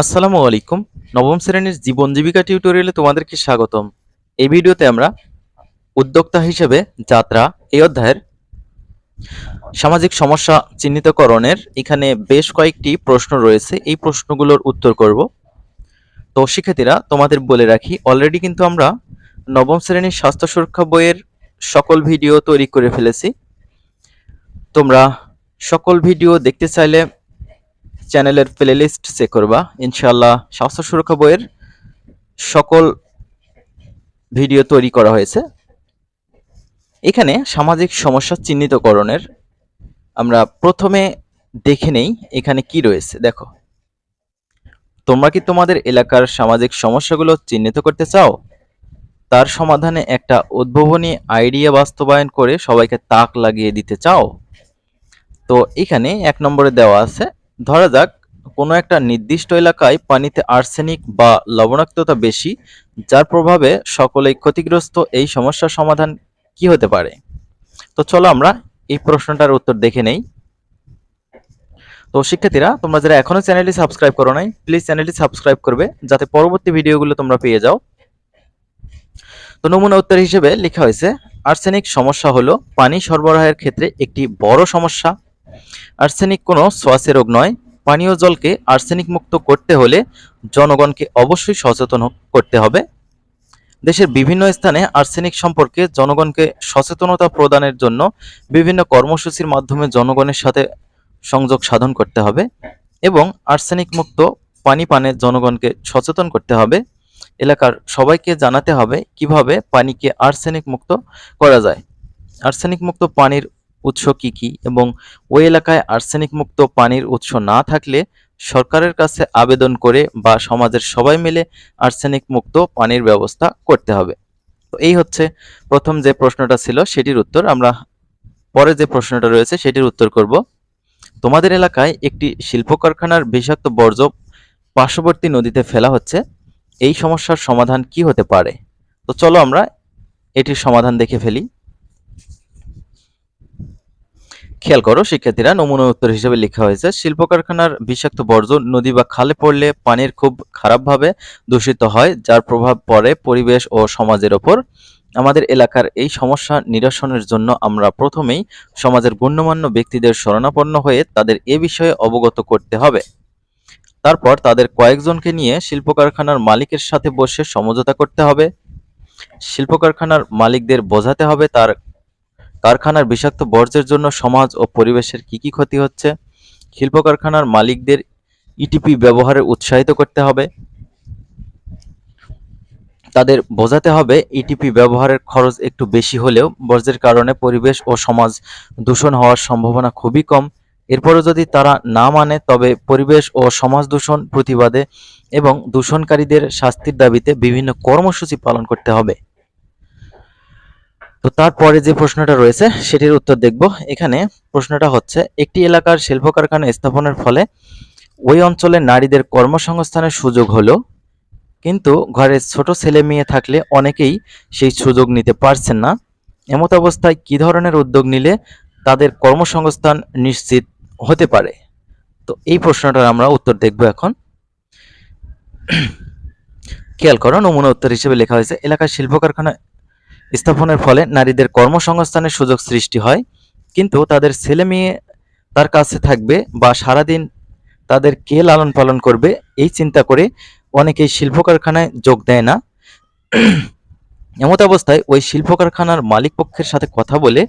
আসসালামু আলাইকুম। নবম শ্রেণির জীবন জীবিকা টিউটোরিয়ালে তোমাদেরকে স্বাগতম। এই ভিডিওতে আমরা উদ্যোক্তা হিসেবে যাত্রা এই অধ্যায়ের সামাজিক সমস্যা চিহ্নিতকরণের এখানে বেশ কয়েকটি প্রশ্ন রয়েছে। এই প্রশ্নগুলোর উত্তর করব। তো শিক্ষার্থীরা, তোমাদের বলে রাখি অলরেডি কিন্তু আমরা নবম শ্রেণির স্বাস্থ্য সুরক্ষা বইয়ের সকল ভিডিও তৈরি করে ফেলেছি। তোমরা সকল ভিডিও দেখতে চাইলে চ্যানেলের প্লেলিস্ট চেক করবা। ইনশাআল্লাহ স্বাস্থ্য সুরক্ষা বইয়ের সকল ভিডিও তৈরি করা হয়েছে। এখানে সামাজিক সমস্যা চিহ্নিতকরণের আমরা প্রথমে দেখে নেই এখানে কি রয়েছে। দেখো। তোমরা কি তোমাদের এলাকার সামাজিক সমস্যাগুলো চিহ্নিত করতে চাও? তার সমাধানে একটা উদ্ভাবনী আইডিয়া বাস্তবায়ন করে সবাইকে তাক লাগিয়ে দিতে চাও? তো এখানে এক নম্বরে দেওয়া আছে ধরা যাক, কোনো একটা নির্দিষ্ট এলাকায় পানিতে আর্সেনিক বা লবণাক্ততা বেশি, যার প্রভাবে সকলেই ক্ষতিগ্রস্ত, এই সমস্যার সমাধান কি হতে পারে? তো চলো আমরা এই প্রশ্নটার উত্তর দেখে নেই। তো শিক্ষার্থীরা, তোমরা যারা এখনও চ্যানেলটি সাবস্ক্রাইব করো নাই, প্লিজ চ্যানেলটি সাবস্ক্রাইব করবে, যাতে পরবর্তী ভিডিওগুলো তোমরা পেয়ে যাও। তো নমুনা উত্তর হিসেবে লেখা হয়েছে, আর্সেনিক সমস্যা হলো পানি সরবরাহের ক্ষেত্রে একটি বড় সমস্যা আর্সেনিক কোনো শ্বাসের রোগ নয়। পানীয় জলকে আর্সেনিক মুক্ত করতে হলে জনগণকে অবশ্যই সচেতন করতে হবে। দেশের বিভিন্ন স্থানে আর্সেনিক সম্পর্কে জনগণকে সচেতনতা প্রদানের জন্য বিভিন্ন কর্মসূচির মাধ্যমে জনগণের সাথে সংযোগ সাধন করতে হবে এবং আর্সেনিক মুক্ত পানি পানে জনগণকে সচেতন করতে হবে। এলাকার সবাইকে জানাতে হবে কীভাবে পানিকে আর্সেনিক মুক্ত করা যায়। আর্সেনিক মুক্ত পানির উৎস কি কি এবং ওই এলাকায় আর্সেনিক মুক্ত পানির উৎস না থাকলে সরকারের কাছে আবেদন করে বা সমাজের সবাই মিলে আর্সেনিক মুক্ত পানির ব্যবস্থা করতে হবে। তো এই হচ্ছে প্রথম যে প্রশ্নটা ছিল সেটির উত্তর। আমরা পরে যে প্রশ্নটা রয়েছে সেটির উত্তর করব। তোমাদের এলাকায় একটি শিল্প কারখানার বিষাক্ত বর্জ্য পার্শ্ববর্তী নদীতে ফেলা হচ্ছে। এই সমস্যার সমাধান কি হতে পারে? তো চলো আমরা এটির সমাধান দেখে ফেলি। খেয়াল করো, শিক্ষার্থীরা নমুনা উত্তর হিসেবে লেখা হয়েছে শিল্প কারখানার বিষাক্ত বর্জ্য নদী বা খালে পড়লে পানির খুব খারাপভাবে দূষিত হয়, যার প্রভাব পড়ে পরিবেশ ও সমাজের ওপর। আমাদের এলাকার এই সমস্যা নিরসনের জন্য আমরা প্রথমেই সমাজের গণ্যমান্য ব্যক্তিদের শরণাপন্ন হয়ে তাদের এ বিষয়ে অবগত করতে হবে। তারপর তাদের কয়েকজনকে নিয়ে শিল্প কারখানার মালিকের সাথে বসে সমঝোতা করতে হবে। শিল্প কারখানার মালিকদের বোঝাতে হবে তার কারখানার বিষাক্ত বর্জ্যের জন্য সমাজ ও পরিবেশের কি কি ক্ষতি হচ্ছে? শিল্প কারখানার মালিকদের ইটিপি ব্যবহারে উৎসাহিত করতে হবে। তাদের বোঝাতে হবে ইটিপি ব্যবহারের খরচ একটু বেশি হলেও বর্জ্যের কারণে পরিবেশ ও সমাজ দূষণ হওয়ার সম্ভাবনা খুবই কম। এরপরও যদি তারা না মানে তবে পরিবেশ ও সমাজ দূষণ প্রতিবাদে এবং দূষণকারীদের শাস্তির দাবিতে বিভিন্ন কর্মসূচি পালন করতে হবে। তো তারপরে যে প্রশ্নটা রয়েছে, সেটির উত্তর দেখব। এখানে প্রশ্নটা হচ্ছে, একটি এলাকার শিল্প কারখানা স্থাপনের ফলে ওই অঞ্চলের নারীদের কর্মসংস্থানের সুযোগ হলো, কিন্তু ঘরে ছোট ছেলে মেয়ে থাকলে অনেকেই সেই সুযোগ নিতে পারছেন না। এমত অবস্থায় কি ধরনের উদ্যোগ নিলে তাদের কর্মসংস্থান নিশ্চিত হতে পারে? তো এই প্রশ্নটার আমরা উত্তর দেখব এখন। খেয়াল করো, নমুনা উত্তর হিসেবে লেখা হয়েছে, এলাকার শিল্প কারখানা স্থাপনের ফলে নারীদের কর্মসংস্থানের সুযোগ সৃষ্টি হয়, কিন্তু তাদের ছেলে মেয়ে তার কাছে থাকবে বা সারাদিন তাদের কে লালন পালন করবে, এই চিন্তা করে অনেকেই শিল্প কারখানায় যোগ দেয় না। এমত অবস্থায় ওই শিল্প কারখানার মালিক পক্ষের সাথে কথা বলে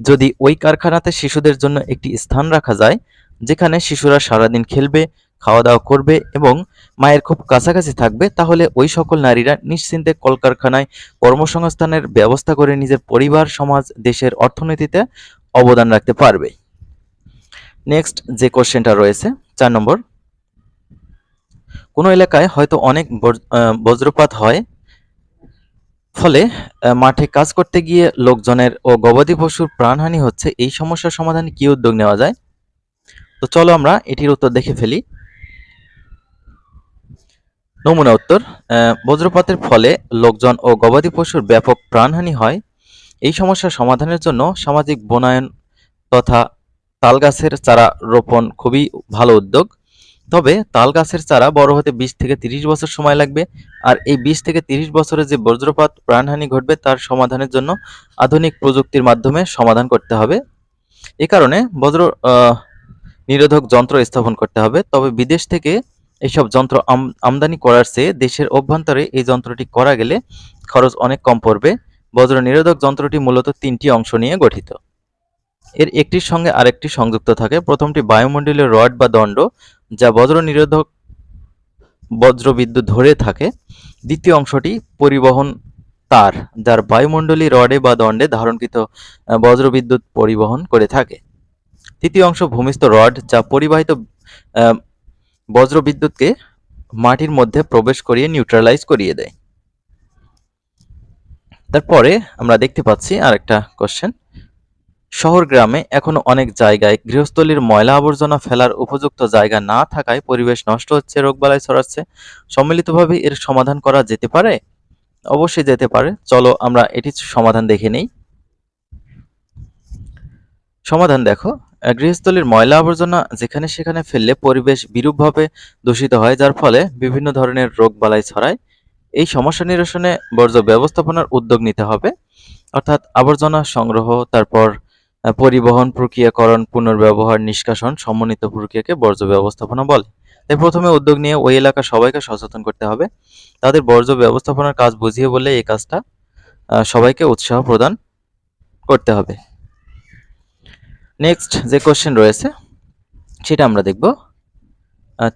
যদি ওই কারখানাতে শিশুদের জন্য একটি স্থান রাখা যায়, যেখানে শিশুরা সারাদিন খেলবে খাওয়া দাওয়া করবে এবং মায়ের খুব কাছাকাছি থাকবে, তাহলে ওই সকল নারীরা নিশ্চিন্তে কলকারখানায় কর্মসংস্থানের ব্যবস্থা করে নিজের পরিবার, সমাজ, দেশের অর্থনীতিতে অবদান রাখতে পারবে। নেক্সট যে কোশ্চেনটা রয়েছে, চার নম্বর। কোনো এলাকায় হয়তো অনেক বজ্রপাত হয়, ফলে মাঠে কাজ করতে গিয়ে লোকজনের ও গবাদি পশুর প্রাণহানি হচ্ছে, এই সমস্যার সমাধানে কি উদ্যোগ নেওয়া যায়? তো চলো আমরা এটির উত্তর দেখে ফেলি। নমুনা উত্তর বজ্রপাতের ফলে লোকজন ও গবাদি পশুর ব্যাপক প্রাণহানি হয়। এই সমস্যার সমাধানের জন্য সামাজিক বনায়ন তথা তালগাছের চারা রোপণ খুবই ভালো উদ্যোগ। তবে তাল গাছের চারা বড় হতে বিশ থেকে তিরিশ বছর সময় লাগবে, আর এই বিশ থেকে তিরিশ বছরে যে বজ্রপাত প্রাণহানি ঘটবে তার সমাধানের জন্য আধুনিক প্রযুক্তির মাধ্যমে সমাধান করতে হবে। এ কারণে বজ্র নিরোধক যন্ত্র স্থাপন করতে হবে। তবে বিদেশ থেকে এইসব যন্ত্র আম- আমদানি করার চেয়ে দেশের অভ্যন্তরে এই যন্ত্রটি করা গেলে খরচ অনেক কম পড়বে। বজ্র নিরোধক যন্ত্রটি মূলত তিনটি অংশ নিয়ে গঠিত। এর একটির সঙ্গে আরেকটি সংযুক্ত থাকে। প্রথমটি বায়ুমণ্ডলীয় রড বা দণ্ড, যা বজ্র নিরোধক বজ্র বিদ্যুৎ ধরে থাকে। দ্বিতীয় অংশটি পরিবহন তার, যার বায়ুমণ্ডলী রডে বা দণ্ডে ধারণকৃত বজ্রবিদ্যুৎ পরিবহন করে থাকে। তৃতীয় অংশ ভূমিস্থ রড, যা পরিবাহিত বজ্র বিদ্যুৎকে মাটির মধ্যে প্রবেশ করিয়ে নিউট্রালাইজ করিয়ে দেয়। তারপরে আমরা দেখতে পাচ্ছি আরেকটা কোশ্চেন শহর গ্রামে এখনও অনেক জায়গায় গৃহস্থলীর ময়লা আবর্জনা ফেলার উপযুক্ত জায়গা না থাকায় পরিবেশ নষ্ট হচ্ছে, রোগবালাই ছড়াচ্ছে। সম্মিলিতভাবে এর সমাধান করা যেতে পারে? অবশ্যই যেতে পারে। চলো আমরা এটি সমাধান দেখে নেই। সমাধান দেখো। গৃহস্থলীর ময়লা আবর্জনা যেখানে সেখানে ফেললে পরিবেশ বিরূপভাবে দূষিত হয়, যার ফলে বিভিন্ন ধরনের রোগ বালাই ছড়ায়। এই সমস্যা নিরসনে বর্জ্য ব্যবস্থাপনার উদ্যোগ নিতে হবে। অর্থাৎ আবর্জনা সংগ্রহ, তারপর পরিবহন প্রক্রিয়াকরণ, পুনর্ব্যবহার, নিষ্কাশন সমন্বিত প্রক্রিয়াকে বর্জ্য ব্যবস্থাপনা বলে। তাই প্রথমে উদ্যোগ নিয়ে ওই এলাকার সবাইকে সচেতন করতে হবে। তাদের বর্জ্য ব্যবস্থাপনার কাজ বুঝিয়ে বলে এই কাজটা সবাইকে উৎসাহ প্রদান করতে হবে। নেক্সট যে কোশ্চেন রয়েছে, সেটা আমরা দেখব।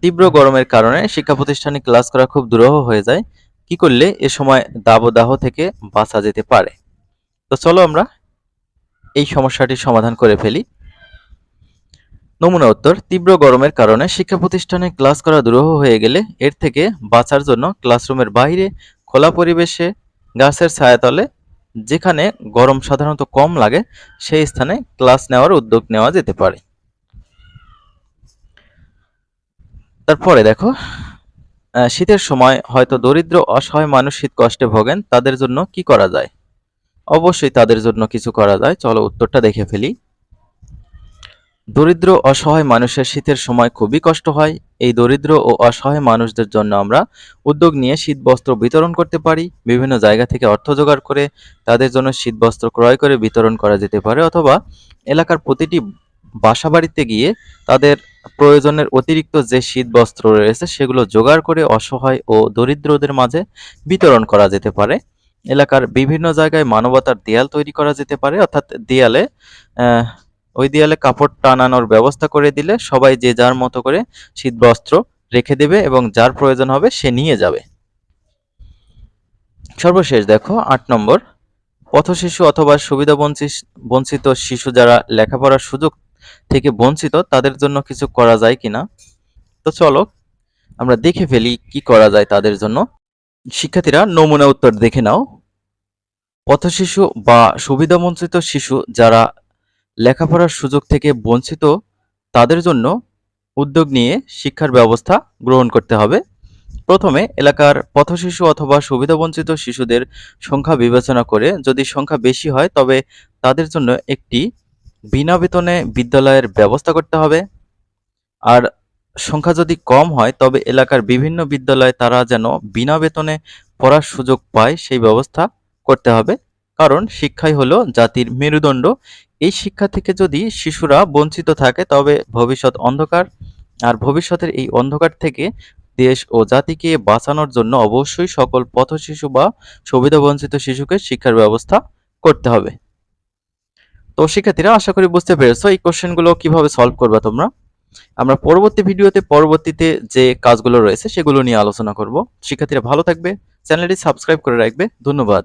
তীব্র গরমের কারণে শিক্ষা প্রতিষ্ঠানে ক্লাস করা খুব দুরূহ হয়ে যায়। কি করলে এ সময় দাবদাহ থেকে বাঁচা যেতে পারে? তো চলো আমরা এই সমস্যাটির সমাধান করে ফেলি। নমুনা উত্তর, তীব্র গরমের কারণে শিক্ষা প্রতিষ্ঠানে ক্লাস করা দুরূহ হয়ে গেলে এর থেকে বাঁচার জন্য ক্লাসরুমের বাইরে খোলা পরিবেশে গাছের ছায়াতলে যেখানে গরম সাধারণত কম লাগে, সেই স্থানে ক্লাস নেওয়ার উদ্যোগ নেওয়া যেতে পারে। তারপরে দেখো শীতের সময় হয়তো দরিদ্র, অসহায় মানুষ শীত কষ্টে ভোগেন, তাদের জন্য কি করা যায়? অবশ্যই তাদের জন্য কিছু করা যায়। চলো উত্তরটা দেখে ফেলি। দরিদ্র অসহায় মানুষের শীতের সময় খুবই কষ্ট হয়। এই দরিদ্র ও অসহায় মানুষদের জন্য আমরা উদ্যোগ নিয়ে শীত বস্ত্র বিতরণ করতে পারি। বিভিন্ন জায়গা থেকে অর্থ জোগাড় করে তাদের জন্য শীত বস্ত্র ক্রয় করে বিতরণ করা যেতে পারে অথবা এলাকার প্রতিটি বাসা বাড়িতে গিয়ে তাদের প্রয়োজনের অতিরিক্ত যে শীত বস্ত্র রয়েছে সেগুলো জোগাড় করে অসহায় ও দরিদ্রদের মাঝে বিতরণ করা যেতে পারে। এলাকার বিভিন্ন জায়গায় মানবতার দেয়াল তৈরি করা যেতে পারে। অর্থাৎ দেয়ালে ওই দেয়ালে কাপড় টানানোর ব্যবস্থা করে দিলে সবাই যে যার মতো করে শীত বস্ত্র রেখে দেবে এবং যার প্রয়োজন হবে সে নিয়ে যাবে। সর্বশেষ দেখো, আট নম্বর। পথশিশু অথবা সুবিধা বঞ্চিত বঞ্চিত শিশু যারা লেখাপড়ার সুযোগ থেকে বঞ্চিত, তাদের জন্য কিছু করা যায় কিনা? তো চলো, আমরা দেখে ফেলি কি করা যায় তাদের জন্য। শিক্ষার্থীরা নমুনা উত্তর দেখে নাও। পথশিশু বা সুবিধাবঞ্চিত শিশু যারা লেখাপড়ার সুযোগ থেকে বঞ্চিত তাদের জন্য উদ্যোগ নিয়ে শিক্ষার ব্যবস্থা গ্রহণ করতে হবে। প্রথমে এলাকার পথশিশু অথবা সুবিধাবঞ্চিত শিশুদের সংখ্যা বিবেচনা করে যদি সংখ্যা বেশি হয়, তবে তাদের জন্য একটি বিনা বেতনে বিদ্যালয়ের ব্যবস্থা করতে হবে। আর সংখ্যা যদি কম হয়, তবে এলাকার বিভিন্ন বিদ্যালয়ে তারা যেন বিনা বেতনে পড়ার সুযোগ পায়, সেই ব্যবস্থা করতে হবে। কারণ শিক্ষাই হলো জাতির মেরুদণ্ড। এই শিক্ষা থেকে যদি শিশুরা বঞ্চিত থাকে, তবে ভবিষ্যৎ অন্ধকার। আর ভবিষ্যতের এই অন্ধকার থেকে দেশ ও জাতিকে বাঁচানোর জন্য অবশ্যই সকল পথশিশু বা সুবিধাবঞ্চিত শিশুকে শিক্ষার ব্যবস্থা করতে হবে। তো শিক্ষার্থীরা, আশা করি বুঝতে পেরেছ এই কোশ্চেনগুলো কীভাবে সলভ করবে তোমরা। আমরা পরবর্তী ভিডিওতে, পরবর্তীতে যে কাজগুলো রয়েছে, সেগুলো নিয়ে আলোচনা করব। শিক্ষার্থীরা ভালো থাকবে। চ্যানেলটি সাবস্ক্রাইব করে রাখবে। ধন্যবাদ।